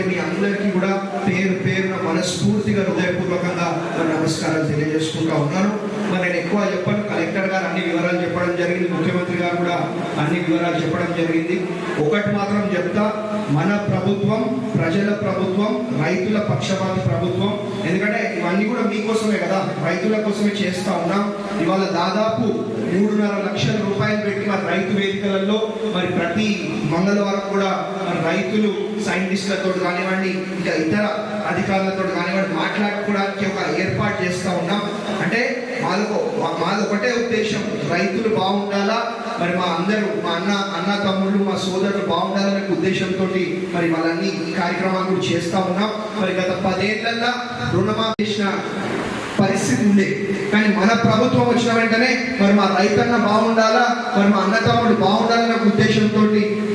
వచ్చినటువంటి మీ అందరికీ కూడా పేరు పేరున మనస్ఫూర్తిగా హృదయపూర్వకంగా మరి నమస్కారాలు తెలియజేసుకుంటా ఉన్నాను. మరి నేను ఎక్కువ చెప్పాను. కలెక్టర్ గారు అన్ని వివరాలు చెప్పడం జరిగింది. ముఖ్యమంత్రి గారు కూడా అన్ని వివరాలు చెప్పడం జరిగింది. ఒకటి మాత్రం చెప్తా. మన ప్రభుత్వం ప్రజల ప్రభుత్వం రైతుల పక్షపాతి ప్రభుత్వం. ఎందుకంటే ఇవన్నీ కూడా మీకోసమే కదా. రైతుల కోసమే చేస్తా ఉన్నాం. ఇవాళ దాదాపు మూడున్నర లక్షల రూపాయలు పెట్టి మరి రైతు వేదికలలో మరి ప్రతి మంగళవారం కూడా మరి రైతులు సైంటిస్టులతో కానివ్వండి ఇంకా ఇతర అధికారులతో కానివ్వండి మాట్లాడుకోవడానికి ఒక ఏర్పాటు చేస్తూ ఉన్నాం. మాది ఒకటే ఉద్దేశం. రైతులు బాగుండాలా? మరి మా అందరూ మా అన్న అన్న తమ్ముళ్ళు మా సోదరులు బాగుండాలనే ఉద్దేశంతో మరి వాళ్ళన్ని ఈ కార్యక్రమాలు కూడా చేస్తా ఉన్నాం. మరి గత పదేళ్ళలో రుణమాఫీ చేసిన పరిస్థితి ఉంది కానీ మన ప్రభుత్వం వచ్చిన వెంటనే మరి మా రైతన్న బాగుండాలా? మరి మా అన్న తమ్ముడు బాగుండాలనే ఉద్దేశంతో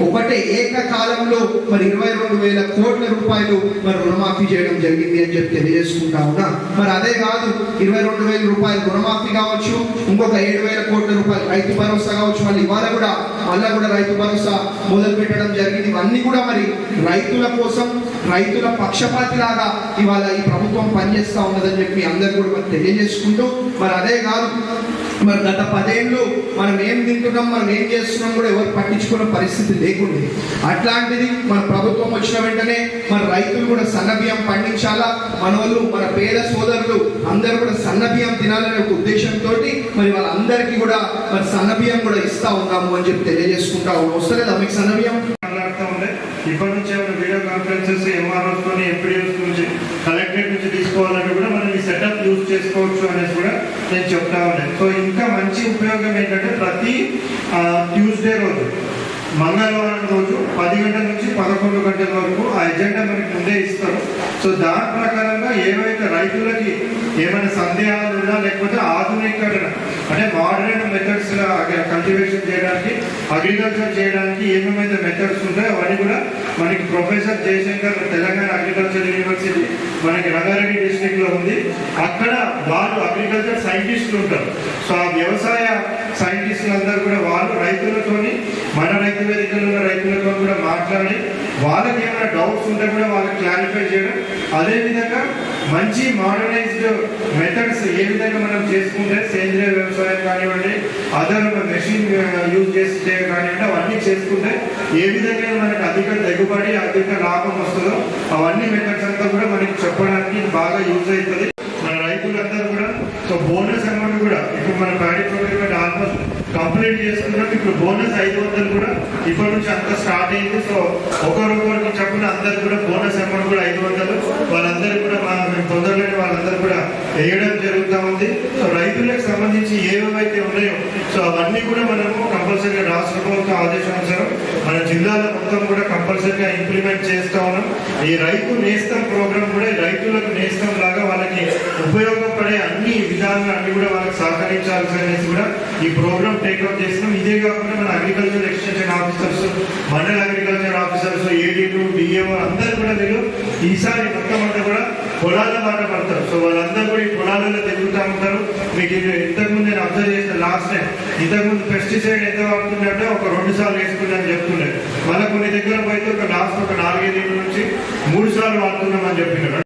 ఒకటే ఏకకాలంలో మరి ఇరవై రెండు వేల కోట్ల రూపాయలు మరి రుణమాఫీ చేయడం జరిగింది అని చెప్పి తెలియజేసుకుంటా ఉన్నా. మరి అదే కాదు ఇరవై రెండు వేల రూపాయలు రుణమాఫీ కావచ్చు ఇంకొక ఏడు వేల కోట్ల రూపాయలు రైతు భరోసా కావచ్చు మళ్ళీ ఇవాళ కూడా మళ్ళా కూడా రైతు భరోసా మొదలు పెట్టడం జరిగింది. ఇవన్నీ కూడా మరి రైతుల కోసం రైతుల పక్షపాతి లాగా ఇవాళ ఈ ప్రభుత్వం పనిచేస్తా ఉన్నదని చెప్పి అందరు కూడా మరి తెలియజేసుకుంటూ మరి అదే కాదు మరి గత పదేళ్ళు మనం ఏం తింటున్నాం మనం ఏం చేస్తున్నాం కూడా ఎవరు పట్టించుకున్న పరిస్థితి లేకుండే. అట్లాంటిది మన ప్రభుత్వం వచ్చిన వెంటనే మన రైతులు కూడా సన్న బియ్యం పండించాలా? మన వాళ్ళు మన పేద సోదరులు అందరూ కూడా సన్న బియ్యం తినాలనే ఒక ఉద్దేశంతో మరి వాళ్ళందరికీ కూడా మరి సన్న బియ్యం కూడా ఇస్తా ఉన్నాము అని చెప్పి తెలియజేసుకుంటా ఉన్నాం. వస్తలేదా మీకు సన్న బియ్యం మాట్లాడుతూ ఉండే. ఇప్పటి నుంచి వీడియో కాన్ఫరెన్సెస్ ఎంఆర్ఓస్ తోని నుంచి కలెక్టరేట్ నుంచి తీసుకోవాలంటే కూడా యూజ్ చేసుకోవచ్చు అనేసి కూడా నేను చెప్తా ఉన్నాను. సో ఇంకా మంచి ఉపయోగం ఏంటంటే ప్రతి ట్యూస్డే రోజు మంగళవారం రోజు పది గంటల నుంచి పదకొండు గంటల వరకు ఆ ఎజెండా మనకి ముందే ఇస్తారు. సో దాని ప్రకారంగా ఏవైతే రైతులకి ఏమైనా సందేహాలు ఉన్నా లేకపోతే ఆధునీకరణ అంటే మోడర్న్ మెథడ్స్ కల్టివేషన్ అగ్రికల్చర్ చేయడానికి ఏమేమైతే మెథడ్స్ ఉంటాయో అవన్నీ కూడా మనకి professor Jayashankar Telangana agriculture university మనకి రంగారెడ్డి డిస్ట్రిక్ట్లో ఉంది. అక్కడ వాళ్ళు అగ్రికల్చర్ సైంటిస్టులు ఉంటారు. సో ఆ వ్యవసాయ సైంటిస్టులు అందరూ కూడా వాళ్ళు రైతులతోని మన రైతు వేదికలు ఉన్న రైతులతో కూడా మాట్లాడి వాళ్ళకి ఏమైనా డౌట్స్ ఉంటే కూడా వాళ్ళకి క్లారిఫై చేయడం. అదేవిధంగా మంచి మోడర్నైజ్డ్ మెథడ్స్ ఏ విధంగా మనం చేసుకుంటే సేంద్రియ వ్యవసాయం కానివ్వండి అదర్ మెషిన్ యూజ్ చేసి చేయ- కానివ్వండి అవన్నీ చేసుకుంటే ఏ విధంగా మనకి అధిక దిగుబడి అధిక లాభం వస్తుందో అవన్నీ మెథడ్స్ అంతా కూడా మనకి చెప్పడానికి బాగా యూజ్ అవుతుంది. మన రైతులందరూ కూడా సో బోనస్ అమౌంట్ కూడా ఇప్పుడు మన ప్యాడీ ప్రొక్యూర్మెంట్ ఆల్మోస్ట్ కంప్లీట్ చేసుకున్నాం ఇప్పుడు బోనస్ ఐదు వందలు కూడా ఇప్పటి నుంచి అంతా స్టార్ట్ అయింది. సో ఒకరొకరికి చెప్పిన అందరికి కూడా బోనస్ అమౌంట్ కూడా ఐదు వందలు. వాళ్ళందరికీ కూడా మా మేము తొందరలోనే వాళ్ళందరూ కూడా వేయడం జరుగుతూ ఉంది. సో సంబంధించి ఏవేవైతే ఉన్నాయో సో అవన్నీ కూడా మనము కంపల్సరీగా రాష్ట్ర ప్రభుత్వ ఆదేశానుసారం మన జిల్లాలో మొత్తం కూడా కంపల్సరీగా ఇంప్లిమెంట్ చేస్తా ఉన్నాం. ఈ రైతు నేస్తం ప్రోగ్రామ్ కూడా రైతులకు నేస్తం లాగా వాళ్ళకి ఉపయోగపడే అన్ని విధాలుగా అన్ని కూడా వాళ్ళకి సహకరించాల్సి అనేసి కూడా ఈ ప్రోగ్రామ్ టేక్అవుట్ చేస్తున్నాం. ఇదే కాకుండా మన అగ్రికల్చర్ ఎక్స్టెన్షన్ ఆఫీసర్స్ మండల అగ్రికల్చర్ ఆఫీసర్స్ ఏడీలు డిఏఓ అందరూ కూడా వీళ్ళు ఈసారి మొత్తం అంతా కూడా పొలాల బాట పడతారు. సో వాళ్ళందరూ కూడా ఈ పొలాలలో తిరుగుతూ ఉంటారు. మీకు ఇది అబ్జర్వ్ చేసిన లాస్ట్ టైం ఇంతకుముందు పెస్టిసైడ్ ఎంత వాడుతుందంటే ఒక రెండు సార్లు వేసుకున్నాను చెప్తుండే మళ్ళీ కొన్ని దగ్గర పోయితే ఒక లాస్ట్ ఒక నాలుగైదు నుంచి మూడు సార్లు వాడుతున్నామని చెప్పినారు.